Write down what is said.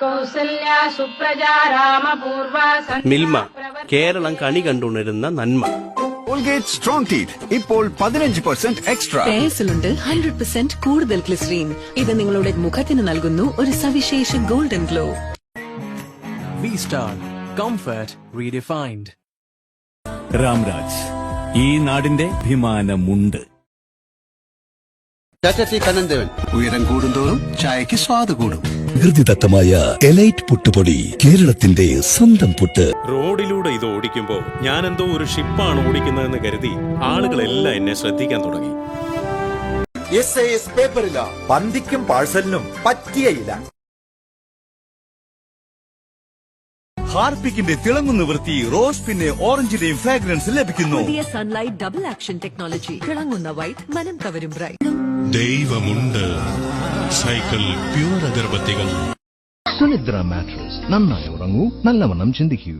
കൗസല്യ സുപ്രജാ രാമപൂർവ മിൽമ കേരളം കണി കണ്ടുണരുന്ന നന്മ. Colgate strong teeth ഇപ്പോൾ പതിനഞ്ച് പെർസെന്റ് എക്സ്ട്രാ പേഴ്സിലുണ്ട് ഹൺഡ്രഡ് പെർസെന്റ് കൂടുതൽ ഗ്ലിസറീൻ ഇത് നിങ്ങളുടെ മുഖത്തിന് നൽകുന്നു ഒരു സവിശേഷ golden glow V star comfort redefined Ramraj ഈ നാടിന്റെ അഭിമാനമുണ്ട്. ഉയരം കൂടുന്തോറും ചായക്ക് സ്വാദ് കൂടും. പ്രകൃതിദത്തമായ എലൈറ്റ് പുട്ടുപൊടി കേരളത്തിന്റെ സ്വന്തം പുട്ട്. റോഡിലൂടെ ഇത് ഓടിക്കുമ്പോ ഞാൻ എന്തോ ഒരു ഷിപ്പാണ് ഓടിക്കുന്നതെന്ന് കരുതി ആളുകളെല്ലാം എന്നെ ശ്രദ്ധിക്കാൻ തുടങ്ങി. എസ് ഐ എസ് പേപ്പറില്ല പന്തിക്കും പാഴ്സലിനും പറ്റിയയില്ല ഹാർപിക്കിന്റെ തിളങ്ങുന്ന വൃത്തി റോസ് പിന്നെ ഓറഞ്ചിന്റെയും ഫ്രാഗ്രൻസ് ലഭിക്കുന്നു. പുതിയ സൺലൈറ്റ് ഡബിൾ ആക്ഷൻ ടെക്നോളജി തിളങ്ങുന്ന വൈറ്റ് മനം കവരും ബ്രൈറ്റ് ദൈവമുണ്ട്. സൈക്കിൾ പ്യൂർ അഗർബത്തികൾ സുനിദ്ര മാട്രസ് നന്നായി ഉറങ്ങൂ നല്ലവണ്ണം ചിന്തിക്കൂ.